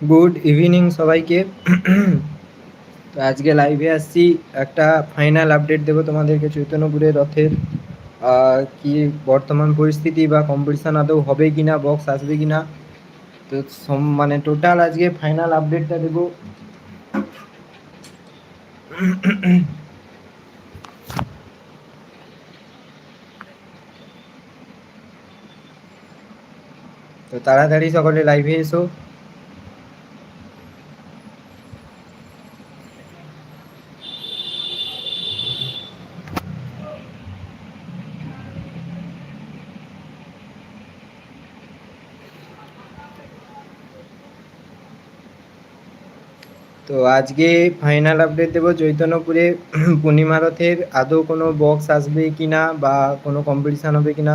Good evening সবাইকে। তো আজকে লাইভে আসছি। একটা ফাইনাল আপডেট দেবো তোমাদেরকে চৈতন্যপুরের রথের। কি বর্তমান পরিস্থিতি বা কম্পিটিশান আদৌ হবে কি না বক্স আসবে কি না তো মানে টোটাল আজকে ফাইনাল আপডেটটা দেবো। তো তাড়াতাড়ি সকলে লাইভে এসো। তো আজকে ফাইনাল আপডেট দেবো চৈতন্যপুরে পূর্ণিমা রথের আদৌ কোনো বক্স আসবে কি না বা কোনো কম্পিটিশান হবে কি না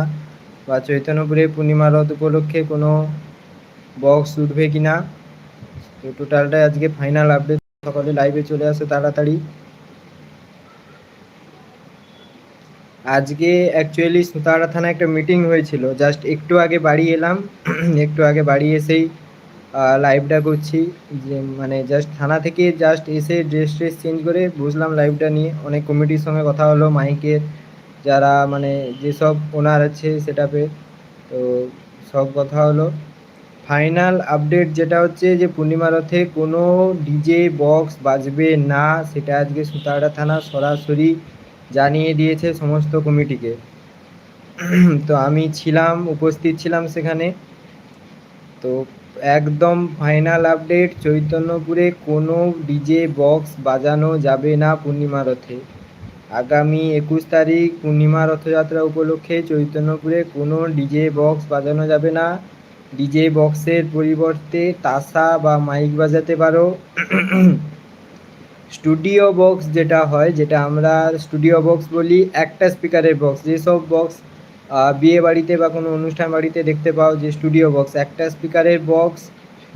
বা চৈতন্যপুরে পূর্ণিমা রথ উপলক্ষে কোনো বক্স উঠবে কি না তো টোটালটাই আজকে ফাইনাল আপডেট সকলে লাইভে চলে আসে তাড়াতাড়ি। আজকে অ্যাকচুয়ালি সুতারা থানায় একটা মিটিং হয়েছিল। জাস্ট একটু আগে বাড়ি এলাম। একটু আগে বাড়ি এসেই লাইভটা করছি। যে মানে জাস্ট থানা থেকে জাস্ট এসে ড্রেস ট্রেস চেঞ্জ করে বুঝলাম লাইভটা নিয়ে। অনেক কমিটির সঙ্গে কথা হলো, মাইকের, যারা মানে যেসব ওনার আছে সেটাপে তো সব কথা হলো। ফাইনাল আপডেট যেটা হচ্ছে যে পূর্ণিমা রথে কোনো ডিজে বক্স বাজবে না, সেটা আজকে সুতাহাটা থানা সরাসরি জানিয়ে দিয়েছে সমস্ত কমিটিকে তো আমি ছিলাম, উপস্থিত ছিলাম সেখানে। তো একদম ফাইনাল আপডেট চৈতন্যপুরে কোনো ডিজে বক্স বাজানো যাবে না পূর্ণিমা রথে। আগামী একুশ তারিখ পূর্ণিমা রথযাত্রা উপলক্ষে চৈতন্যপুরে কোনো ডিজে বক্স বাজানো যাবে না। ডিজে বক্সের পরিবর্তে তাসা বা মাইক বাজাতে পারো। স্টুডিও বক্স যেটা হয়, যেটা আমরা স্টুডিও বক্স বলি, একটা স্পিকারের বক্স যেসব বক্স বিয়ে বাড়িতে বা কোনো অনুষ্ঠান বাড়িতে দেখতে পাও যে স্টুডিও বক্স একটা স্পিকারের বক্স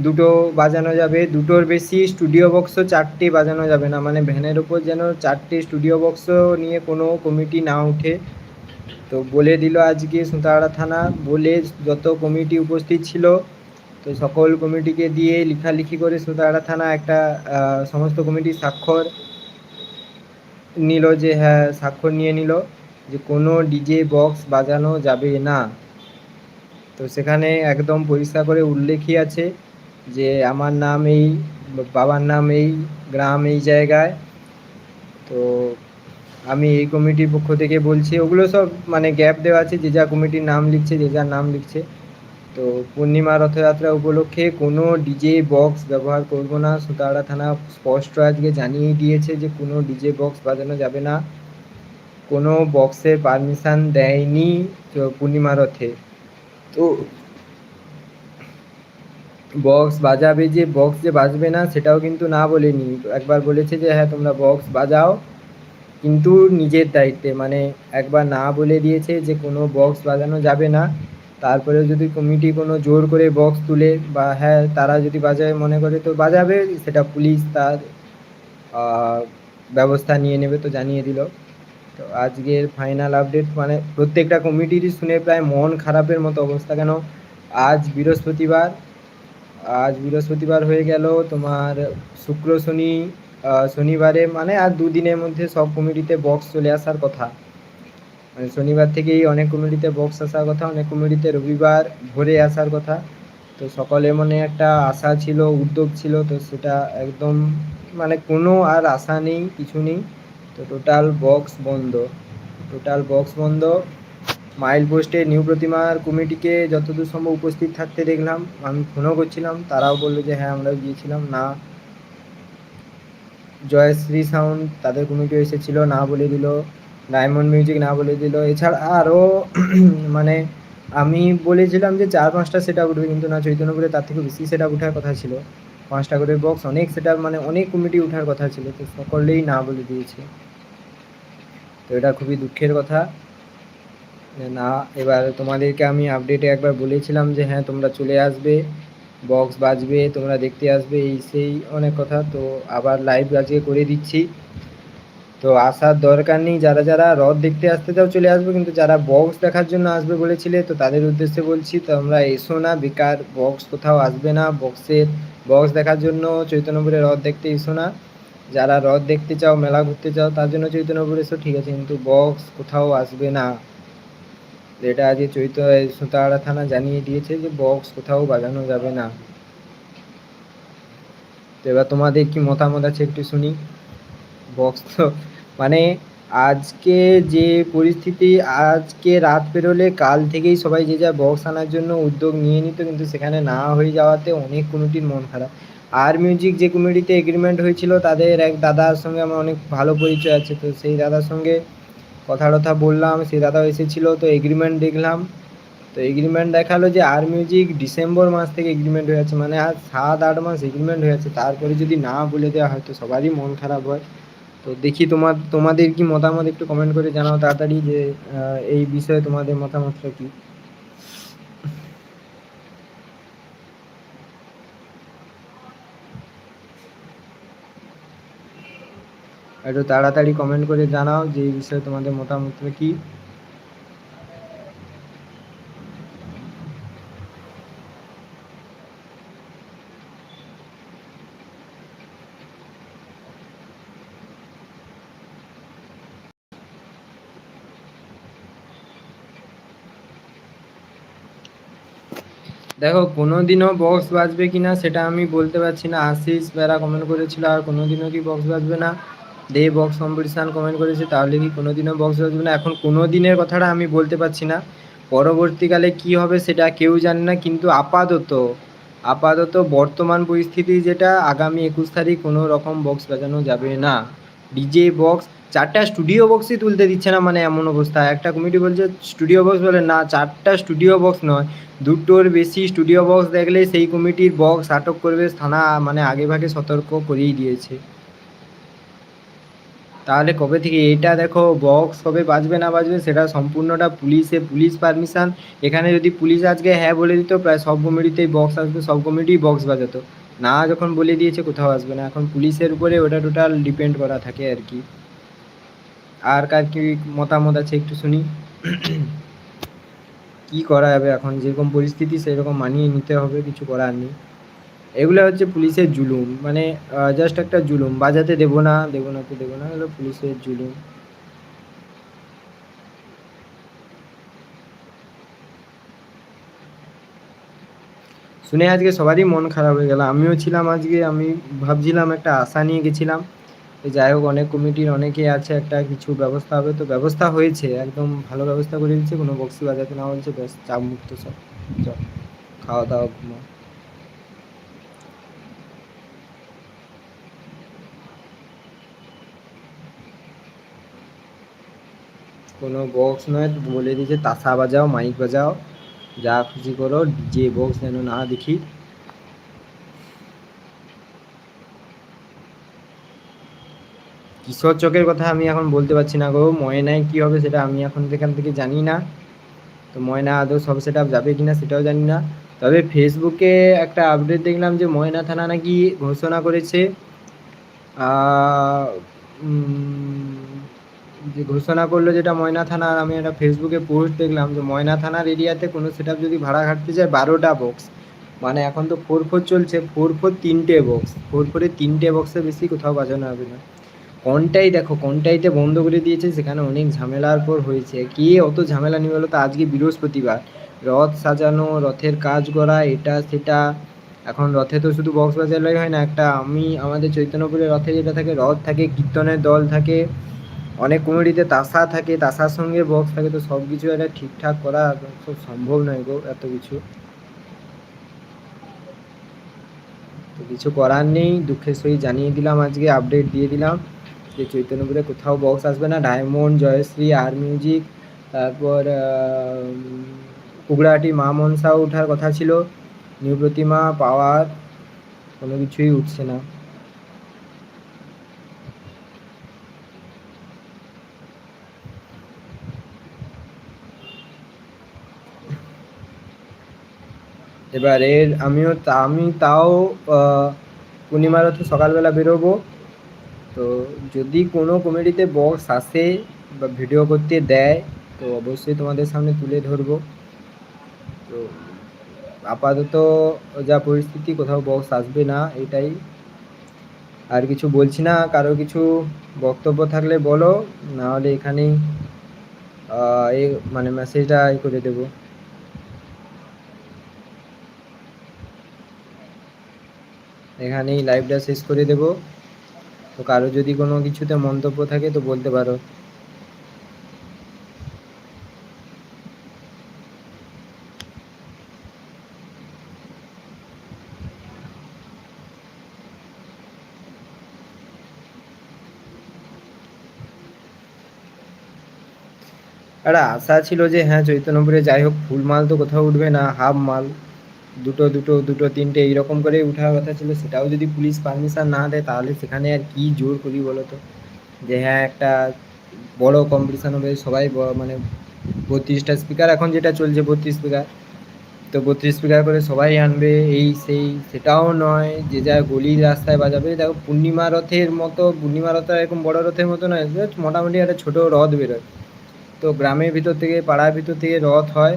দুটো বাজানো যাবে। দুটোর বেশি স্টুডিও বক্সও চারটে বাজানো যাবে না। মানে ভ্যানের ওপর যেন চারটে স্টুডিও বক্সও নিয়ে কোনো কমিটি না উঠে তো বলে দিল আজকে সুতাহারা থানা। বলে যত কমিটি উপস্থিত ছিল, তো সকল কমিটিকে দিয়ে লেখালেখি করে সুতাহারা থানা একটা সমস্ত কমিটির স্বাক্ষর নিল যে হ্যাঁ স্বাক্ষর নিয়ে নিল। যে কোনো ডিজে বক্স বাজানো যাবে না। তো সেখানে একদম পরিষ্কার করে উল্লেখই আছে যে আমার নাম এই, বাবার নাম এই, গ্রাম এই জায়গায়। তো আমি এই কমিটির পক্ষ থেকে বলছি, ওগুলো সব মানে গ্যাপ দেওয়া আছে, যে যা কমিটির নাম লিখছে, যে যার নাম লিখছে। তো পূর্ণিমা রথযাত্রা উপলক্ষে কোনো ডিজে বক্স ব্যবহার করব না। সুতারা থানা স্পষ্ট আজকে জানিয়ে দিয়েছে যে কোনো ডিজে বক্স বাজানো যাবে না। কোনো বক্সে পারমিশন দেয়নি পূর্ণিমা রথে। তো বক্স বাজাবে যে, বক্স যে বাজবে না সেটাও কিন্তু না বলেনি। একবার বলেছে যে হ্যাঁ তোমরা বক্স বাজাও। কিন্তু নিজের দায়িত্বে মানে একবার না বলে দিয়েছে যে, কোনো বক্স বাজানো যাবে না। তারপরে যদি কমিটি কোনো জোর করে বক্স তুলে বা হ্যাঁ তারা যদি বাজায়, মনে করে তো বাজাবে। সেটা পুলিশ তার ব্যবস্থা নিয়ে নেবে তো জানিয়ে দিল। তো আজকের ফাইনাল আপডেট মানে প্রত্যেকটা কমিটিরই শুনে প্রায় মন খারাপের মতো অবস্থা কেন? আজ বৃহস্পতিবার আজ বৃহস্পতিবার হয়ে গেল তোমার শুক্র, শনি শনিবারে মানে আর দুদিনের মধ্যে সব কমিটিতে বক্স চলে আসার কথা। মানে শনিবার থেকেই অনেক কমিটিতে বক্স আসার কথা, অনেক কমিটিতে রবিবার ভোরে আসার কথা। তো সকলে মনে একটা আশা ছিল, উদ্যোগ ছিল, তো সেটা একদম মানে কোনো আর আশা নেই, কিছু নেই। তো টোটাল বক্স বন্ধ। টোটাল বক্স বন্ধ। মাইল পোস্টে নিউ প্রতিমার কমিটিকে যতদূর সম্ভব উপস্থিত থাকতে দেখলাম। আমি ফোনও করছিলাম, তারাও বলল যে হ্যাঁ আমরাও গিয়েছিলাম। না, জয়শ্রী সাউন্ড তাদের কমিটি এসেছিল, না বলে দিল। ডায়মন্ড মিউজিক না বলে দিল। এছাড়া আরও মানে আমি বলেছিলাম যে, চার, পাঁচটা সেট আপ উঠবে, কিন্তু না চৈতন্য চৈতন্যপুরে তার থেকে বেশি সেট আপ উঠার কথা ছিল। পাঁচটা করে বক্স অনেক সেট মানে অনেক কমিটি উঠার কথা ছিল, তো সকলেই না বলে দিয়েছে। তো এটা খুবই দুঃখের কথা। না, এবার তোমাদেরকে আমি আপডেটে একবার বলেছিলাম যে হ্যাঁ তোমরা চলে আসবে বক্স বাজবে, তোমরা দেখতে আসবে, এই সেই অনেক কথা। তো আবার লাইভ আজকে করে দিচ্ছি। তো আসার দরকার নেই, যারা যারা রথ দেখতে আসতে চাও চলে আসবে, কিন্তু যারা বক্স দেখার জন্য আসবে বলেছিলে, তো তাদের উদ্দেশ্যে বলছি তোমরা এসো না, বেকার বক্স কোথাও আসবে না বক্সের বক্স দেখার জন্য চৈতন্যপুরে রথ দেখতে এসো না। যারা রথ দেখতে চাও, মেলা ঘুরতে চাও, তার জন্য চৈতন্যপুর এসো ঠিক আছে, কিন্তু বক্স কোথাও আসবে না। এটা আজকে চৈত সুতাহারা থানা জানিয়ে দিয়েছে যে বক্স কোথাও বাজানো যাবে না। তো এবার তোমাদের কি মতামত আছে একটু শুনি? বক্স তো মানে আজকে যে পরিস্থিতি, আজকে রাত পেরোলে কাল থেকেই সবাই যে যা বক্স আনার জন্য উদ্যোগ নিয়ে নিত, কিন্তু সেখানে না হয়ে যাওয়াতে অনেক কমিটির মন খারাপ। আর মিউজিক যে কমিটিতে এগ্রিমেন্ট হয়েছিল, তাদের এক দাদার সঙ্গে আমার অনেক ভালো পরিচয় আছে। তো সেই দাদার সঙ্গে কথা টথা বললাম, সেই দাদাও এসেছিল, তো এগ্রিমেন্ট দেখলাম। তো এগ্রিমেন্ট দেখাল যে আর মিউজিক ডিসেম্বর মাস থেকে এগ্রিমেন্ট হয়ে আছে মানে আর সাত, আট মাস এগ্রিমেন্ট হয়ে আছে। তারপরে যদি না বলে দেওয়া হয়, তো সবারই মন খারাপ হয়। তো দেখি তোমার, তোমাদের কি মতামত একটু কমেন্ট করে জানাও তাড়াতাড়ি যে এই বিষয়ে তোমাদের মতামতটা কি? একটু তাড়াতাড়ি কমেন্ট করে জানাও যে এই বিষয়ে তোমাদের মতামতটা কি। দেখো কোনো দিনও বক্স বাজবে কি না সেটা আমি বলতে পারছি না। আশিস বেড়া কমেন্ট করেছিল, আর কোনো দিনও কি বক্স বাজবে না। দে বক্স কম্পিটিশান কমেন্ট করেছে, তাহলে কি কোনো দিনও বক্স বাজবে না? এখন কোনো দিনের কথাটা আমি বলতে পারছি না। পরবর্তীকালে কি হবে সেটা কেউ জানে না, কিন্তু আপাতত আপাতত বর্তমান পরিস্থিতি যেটা, আগামী একুশ তারিখ কোনো রকম বক্স বাজানো যাবে না। ডিজে বক্স চারটা স্টুডিও বক্সই তুলতে দিচ্ছে না মানে এমন অবস্থা। একটা কমিটি বলছে স্টুডিও বক্স বলে, না, চারটা স্টুডিও বক্স নয়, দুটোর বেশি স্টুডিও বক্স দেখলে সেই কমিটির বক্স আটক করবে, থানা মানে আগে ভাগে সতর্ক করেই দিয়েছে। তাহলে কবে থেকে? এটা দেখো বক্স কবে বাজবে না বাজবে সেটা সম্পূর্ণটা পুলিশে পুলিশ পারমিশন এখানে যদি পুলিশ আজকে হ্যাঁ বলে দিত, প্রায় সব কমিটিতেই বক্স আসবে, সব কমিটিই বক্স বাজাতো। না যখন বলে দিয়েছে কোথাও আসবে না। এখন পুলিশের উপরে ওটা টোটাল ডিপেন্ড করা থাকে আর কি। আর কার কি মতামত আছে একটু শুনি? কি করা যাবে এখন? যেরকম পরিস্থিতি, সেরকম মানিয়ে নিতে হবে, কিছু করার নেই। এগুলো হচ্ছে পুলিশের জুলুম। মানে জাস্ট একটা জুলুম। বাজাতে দেবো না দেবো না তো দেবো না, এগুলো পুলিশের জুলুম। শুনে আজকে সবারই মন খারাপ হয়ে গেল। আমিও ছিলাম আজকে, আমি ভাবছিলাম একটা আশা নিয়ে গেছিলাম। যাই হোক, অনেক কমিটির অনেকে আছে, একটা কিছু ব্যবস্থা হবে। তো ব্যবস্থা হয়েছে, একদম ভালো ব্যবস্থা করে দিচ্ছে। কোনো বক্সি বাজাতে না বলছে, ব্যাস চাপ মুক্ত সব। খাওয়া দাওয়া কোনো বক্স নয়, বলে দিয়েছে, তাসা বাজাও মাইক বাজাও, যা খুশি করো, যে বক্স যেন না দেখি। কিশোর চকের কথা আমি এখন বলতে পারছি না গো, ময়নায় কী হবে সেটা আমি এখন এখান থেকে জানি না। তো ময়না আদৌ সব সেট যাবে কি না সেটাও জানি না। তবে ফেসবুকে একটা আপডেট দেখলাম যে ময়না থানা নাকি ঘোষণা করেছে যে ঘোষণা করল যেটা ময়না থানার, আমি একটা ফেসবুকে পোস্ট দেখলাম যে ময়না থানার এরিয়াতে কোনো সেট যদি ভাড়া ঘাটতে যায় বারোটা বক্স মানে এখন তো ফোর ফোর চলছে ফোর ফোর তিনটে বক্স ফোর ফোরে তিনটে বক্সের বেশি কোথাও বাজানো হবে না। কোনটাই দেখো, কোনটাইতে বন্ধ করে দিয়েছে, সেখানে অনেক ঝামেলার পর হয়েছে। কে অত ঝামেলা নিয়ে বলো তো? আজকে বৃহস্পতিবার। রথ সাজানো, রথের কাজ করা, এটা, সেটা। এখন রথে তো শুধু বক্স বাজালেই হয় না, একটা আমি, আমাদের চৈতন্যপুরে রথে যেটা থাকে, রথ থাকে, কীর্তনের দল থাকে। অনেক কমিটিতে তাসা থাকে, তাসার সঙ্গে বক্স থাকে, তো সব কিছু একটা ঠিকঠাক করা খুব সম্ভব নয় গো এত কিছু। তো কিছু করার নেই, দুঃখের সহিত জানিয়ে দিলাম আজকে আপডেট দিয়ে দিলাম যে চৈতন্যপুরে কোথাও বক্স আসবে না। ডায়মন্ড, জয়শ্রী, আর মিউজিক তারপর কুগড়াহাটি মা মনসাও ওঠার কথা ছিল। নিউ প্রতিমা, পাওয়ার, কোনো কিছুই উঠছে না। এবারে আমিও আমি তাও পূর্ণিমার হচ্ছে সকালবেলা বেরোবো। তো যদি কোনো কমেডিতে বক্স আসে বা ভিডিও করতে দেয়, তো অবশ্যই তোমাদের সামনে তুলে ধরবো। তো আপাতত যা পরিস্থিতি, কোথাও বক্স আসবে না, এটাই। আর কিছু বলছি না, কারও কিছু বক্তব্য থাকলে বলো নাহলে এখানেই মানে মেসেজটা করে দেবো। এখানেই লাইভটা শেষ করে দেব। তো কারও যদি কোনো কিছুতে মন্তব্য থাকে তো বলতে পারো। একটা আশা ছিল যে হ্যাঁ চৈতন্যপুরে যাই হোক, ফুল মাল তো কোথাও উঠবে না, হাফ মাল। দুটো দুটো দুটো, তিনটে এইরকম করে উঠার কথা ছিল, সেটাও যদি পুলিশ পারমিশন না দেয়, তাহলে সেখানে আর কি জোর করি বলো তো? যে হ্যাঁ একটা বড় কম্পিটিশান হবে, সবাই মানে বত্রিশটা স্পিকার এখন যেটা চলছে বত্রিশ স্পিকার তো বত্রিশ স্পিকার করে সবাই আনবে, এই, সেই, সেটাও নয়, যে যা গলির রাস্তায় বাজাবে। দেখো, পূর্ণিমা রথের মতো, পূর্ণিমা রথ এরকম বড় রথের মতো নয় মোটামুটি একটা ছোটো রথ বেরোয়। তো গ্রামের ভিতর থেকে, পাড়ার ভিতর থেকে রথ হয়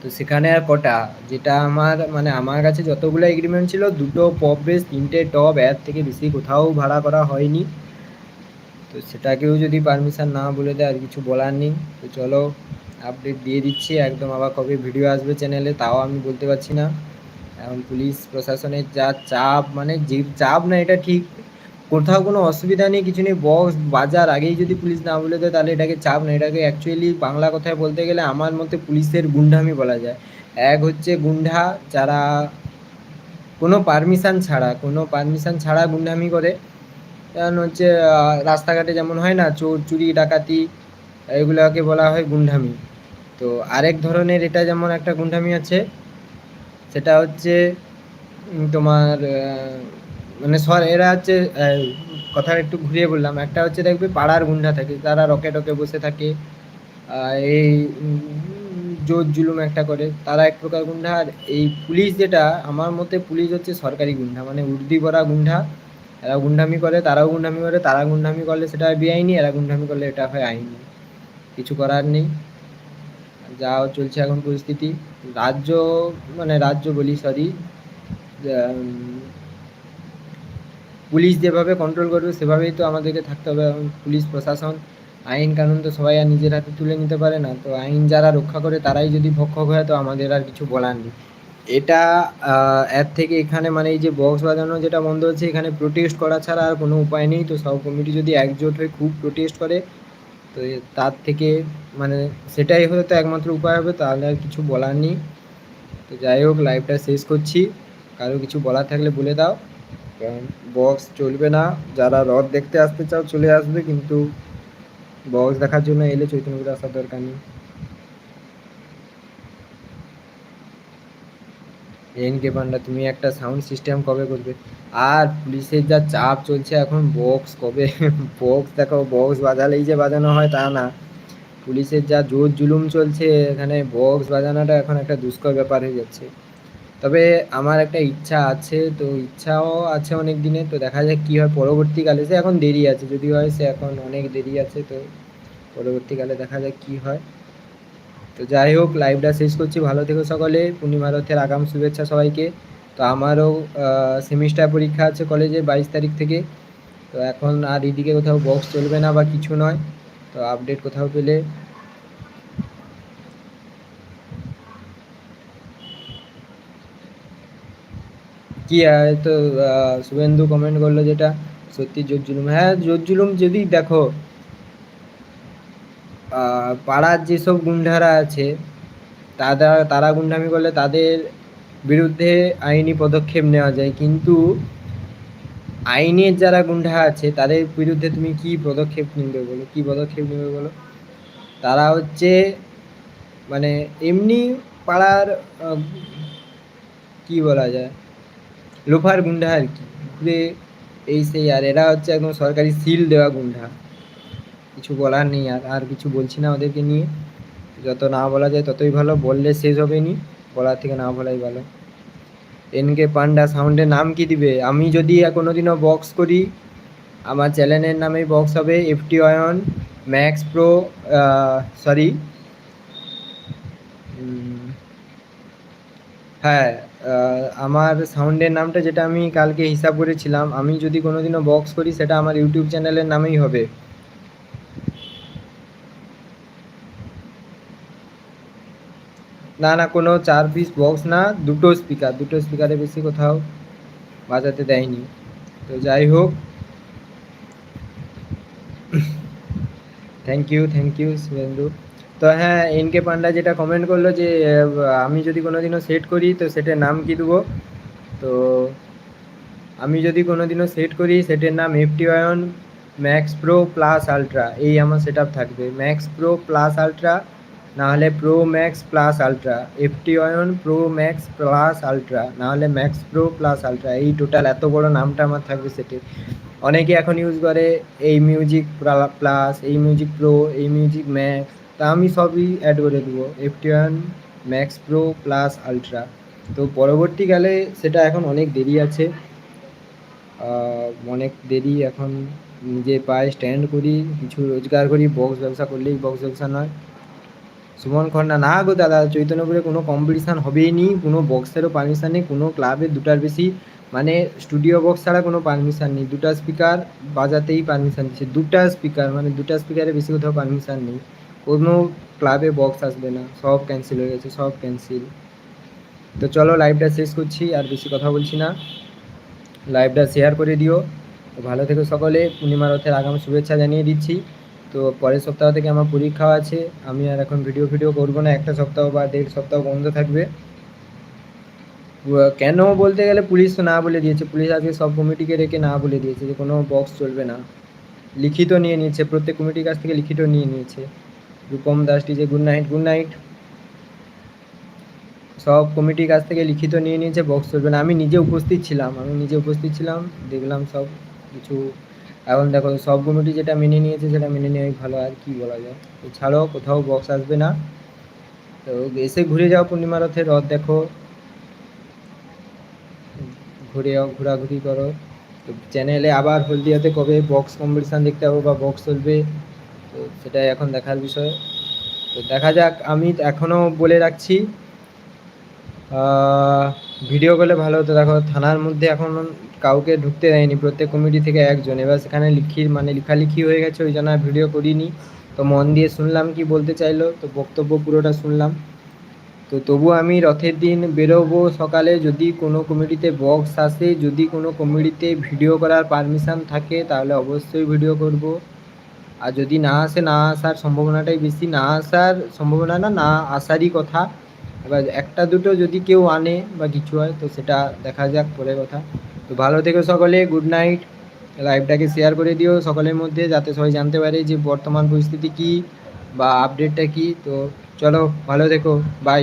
তো সেখানে আর কটা? যেটা আমার মানে আমার কাছে যতগুলো এগ্রিমেন্ট ছিল, দুটো পপ বেস তিনটে টপ এর থেকে বেশি কোথাও ভাড়া করা হয়নি। তো সেটাকেও যদি পারমিশন না বলে দেয়, আর কিছু বলার নেই। তো চলো আপডেট দিয়ে দিচ্ছি। একদম আবার কবে ভিডিও আসবে চ্যানেলে তাও আমি বলতে পারছি না। এখন পুলিশ প্রশাসনের যা চাপ মানে যে চাপ না, এটা ঠিক। কোথাও কোনো অসুবিধা নেই, কিছু নেই বক্স বাজার, আগেই যদি পুলিশ না বলে দেয় তাহলে এটাকে চাপ না এটাকে অ্যাকচুয়ালি বাংলা কথায় বলতে গেলে আমার মতে পুলিশের গুন্ডামি বলা যায়। এক হচ্ছে গুন্ডা যারা কোনো পারমিশন ছাড়া, কোনো পারমিশন ছাড়া গুন্ডামি করে। কারণ হচ্ছে রাস্তাঘাটে যেমন হয় না, চোর, চুরি, ডাকাতি, এগুলোকে বলা হয় গুন্ডামি। তো আরেক ধরনের এটা যেমন একটা গুন্ডামি আছে, সেটা হচ্ছে তোমার মানে সর, এরা হচ্ছে কথা একটু ঘুরিয়ে বললাম। একটা হচ্ছে দেখবে পাড়ার গুন্ডা থাকে, তারা রকে টকে বসে থাকে এই জোর জুলুম একটা করে। তারা এক প্রকার গুন্ডা, আর এই পুলিশ যেটা, আমার মতে পুলিশ হচ্ছে সরকারি গুন্ডা মানে উর্দি করা গুন্ডা। এরা গুন্ডামি করে, তারাও গুন্ডামি করে, তারা গুন্ডামি করলে সেটা বেআইনি, এরা গুন্ডামি করলে এটা হয় আইনি। কিছু করার নেই। যা চলছে এখন পরিস্থিতি। রাজ্য মানে রাজ্য বলি সরি পুলিশ যেভাবে কন্ট্রোল করবে, সেভাবেই তো আমাদেরকে থাকতে হবে। এবং পুলিশ, প্রশাসন, আইন কানুন তো সবাই আর নিজের হাতে তুলে নিতে পারে না। তো আইন যারা রক্ষা করে, তারাই যদি ভক্ষক হয়, তো আমাদের আর কিছু বলার নেই। এটা এর থেকে এখানে মানে এই যে বক্স বাজানো যেটা বন্ধ হচ্ছে, এখানে প্রোটেস্ট করা ছাড়া আর কোনো উপায় নেই। তো সব কমিটি যদি একজোট হয়ে খুব প্রোটেস্ট করে, তো তার থেকে মানে সেটাই হয়তো একমাত্র উপায় হবে, তাহলে আর কিছু বলার নেই। তো যাই হোক লাইভটা শেষ করছি। কারও কিছু বলার থাকলে বলে দাও। কারণ বক্স চলবে না। যারা রথ দেখতে আসতে চাও চলে আসবে, কিন্তু বক্স দেখার জন্য এলে চৈতন্যপুরে আসার দরকার নেই। এন কে পান্ডা তুমি একটা সাউন্ড সিস্টেম কবে করবে? আর পুলিশের যা চাপ চলছে এখন বক্স কবে? বক্স দেখো বক্স বাজালেই যে বাজানো হয় তা না। পুলিশের যা জোর জুলুম চলছে, এখানে বক্স বাজানোটা এখন একটা দুষ্কর ব্যাপার হয়ে যাচ্ছে। তবে আমার একটা ইচ্ছা আছে, তো ইচ্ছাও আছে অনেক দিনে তো দেখা যাক কী হয়। পরবর্তীকালে সে এখন দেরি আছে যদি হয় সে এখন অনেক দেরি আছে, তো পরবর্তীকালে দেখা যাক কী হয়। তো যাই হোক লাইভটা শেষ করছি। ভালো থেকো সকলে। পূর্ণিমা রথের আগাম শুভেচ্ছা সবাইকে। তো আমারও সেমিস্টার পরীক্ষা আছে কলেজে বাইশ তারিখ থেকে। তো এখন আর এদিকে কোথাও বক্স চলবে না বা কিছু নয়। তো আপডেট কোথাও পেলে কি তো শুভেন্দু কমেন্ট করল যেটা, সত্যি জোর জুলুম হ্যাঁ জোর জুলুম যদি দেখো পাড়ার যেসব গুন্ডারা আছে তারা তারা গুন্ডামি করলে তাদের বিরুদ্ধে আইনি পদক্ষেপ নেওয়া যায়। কিন্তু আইনের যারা গুন্ডা আছে, তাদের বিরুদ্ধে তুমি কি পদক্ষেপ নিবে বলো? কি পদক্ষেপ নেবে বলো? তারা হচ্ছে মানে এমনি পাড়ার কি বলা যায়? লোফার গুন্ডা আর কি। ঘুরে এই সেই, আর এরা হচ্ছে একদম সরকারি সিল দেওয়া গুন্ডা। কিছু বলার নেই, আর আর কিছু বলছি না ওদেরকে নিয়ে। যত না বলা যায় ততই ভালো, বললে শেষ হবে নি, বলার থেকে না বলাই ভালো। এনকে পান্ডা সাউন্ডের নাম কি দিবে? আমি যদি কোনোদিনও বক্স করি, আমার চ্যানেলের নামেই বক্স হবে FT Ayan, max pro sorry হ্যাঁ আমার সাউন্ডের নামটা যেটা আমি কালকে হিসাব করেছিলাম, আমি যদি কোনোদিনও বক্স করি, সেটা আমার ইউটিউব চ্যানেলের নামেই হবে। না না, কোনো চার পিস বক্স না, দুটো স্পিকার দুটো স্পিকারে বেশি কোথাও বাজাতে দেয়নি। তো যাই হোক। Thank you thank you Shubhendu তো হ্যাঁ এনকে পান্ডা যেটা কমেন্ট করল যে আমি যদি কোনোদিনও সেট করি, তো সেটের নাম কি দেবো? তো আমি যদি কোনোদিনও সেট করি, সেটের নাম FT Ayan max pro plus ultra এই আমার সেট থাকবে। ম্যাক্স প্রো প্লাস আলট্রা নাহলে pro max plus ultra FT Ayan pro max plus ultra নাহলে ম্যাক্স প্রো প্লাস আলট্রা এই টোটাল এত বড় নামটা আমার থাকবে সেটে। অনেকে এখন ইউজ করে, এই মিউজিক প্লাস এই মিউজিক প্রো এই মিউজিক ম্যাক্স তা আমি সবই অ্যাড করে দেবো। FT one max pro plus ultra তো পরবর্তীকালে সেটা এখন অনেক দেরি আছে। অনেক দেরি এখন নিজে পায়ে স্ট্যান্ড করি, কিছু রোজগার করি বক্স ব্যবসা করলেই বক্স ব্যবসা নয়। সুমন খন্না, না গো দাদা, চৈতন্যপুরে কোনো কম্পিটিশান হবেই নি, কোনো বক্সেরও পারমিশান নেই, কোনো ক্লাবে দুটার বেশি মানে স্টুডিও বক্স ছাড়া কোনো পারমিশান নেই। দুটা স্পিকার বাজাতেই পারমিশান দিচ্ছে, দুটা স্পিকার মানে দুটা স্পিকারে বেশি কোথাও পারমিশান নেই। কোনো ক্লাবে বক্স আসবে না, সব ক্যান্সেল হয়ে গেছে, সব ক্যান্সেল তো চলো লাইভটা শেষ করছি, আর বেশি কথা বলছি না। লাইভটা শেয়ার করে দিও। ভালো থেকো সকলে, পূর্ণিমা রথের আগাম শুভেচ্ছা জানিয়ে দিচ্ছি। তো পরের সপ্তাহ থেকে আমার পরীক্ষা আছে, আমি আর এখন ভিডিও ভিডিও করব না, একটা সপ্তাহ বা দেড় সপ্তাহ বন্ধ থাকবে। কেন বলতে গেলে পুলিশ তো না বলে দিয়েছে, পুলিশ আজকে সব কমিটিকে রেখে না বলে দিয়েছে যে কোনো বক্স চলবে না। লিখিত নিয়ে নিয়েছে, প্রত্যেক কমিটির কাছ থেকে লিখিত নিয়ে নিয়েছে। রূপম দাস যে গুড নাইট গুড নাইট সব কমিটির কাছ থেকে লিখিত নিয়ে নিয়েছে বক্স চলবে না। আমি নিজে উপস্থিত ছিলাম, আমি নিজে উপস্থিত ছিলাম, দেখলাম সব কিছু। এখন দেখো, সব কমিটি যেটা মেনে নিয়েছে, সেটা মেনে নেওয়াই ভালো। আর কি বলা যায়? তো ছাড়ো কোথাও বক্স আসবে না। তো এসে ঘুরে যাও, পূর্ণিমা রথে রথ দেখো। ঘুরে যাও ঘোরাঘুরি করো। তো চ্যানেলে আবার হলদিয়াতে কবে বক্স কম্পিটিশান দেখতে পাবো বা বক্স চলবে তো সেটাই এখন দেখার বিষয়। তো দেখা যাক, আমি এখনও বলে রাখছি ভিডিও করলে ভালো হতো। দেখো, থানার মধ্যে এখন কাউকে ঢুকতে দেয়নি, প্রত্যেক কমিটি থেকে একজন। এবার সেখানে লিখির মানে লেখালেখি হয়ে গেছে, ওই জন্য ভিডিও করিনি। তো মন দিয়ে শুনলাম কি বলতে চাইলো, তো বক্তব্য পুরোটা শুনলাম। তো তবু আমি রথের দিন বেরোবো সকালে, যদি কোনো কমিটিতে বক্স আসে, যদি কোনো কমিটিতে ভিডিও করার পারমিশন থাকে, তাহলে অবশ্যই ভিডিও করব। আর যদি না আসে, না আসার সম্ভাবনাটাই বেশি। না আসার সম্ভাবনা না না আসারই কথা। এবার একটা দুটো যদি কেউ আনে বা কিছু হয়, তো সেটা দেখা যাক পরে কথা। তো ভালো থেকো সকলে, গুড নাইট। লাইভটাকে শেয়ার করে দিও সকলের মধ্যে, যাতে সবাই জানতে পারে যে বর্তমান পরিস্থিতি কী বা আপডেটটা কী। তো চলো, ভালো থেকো, বাই।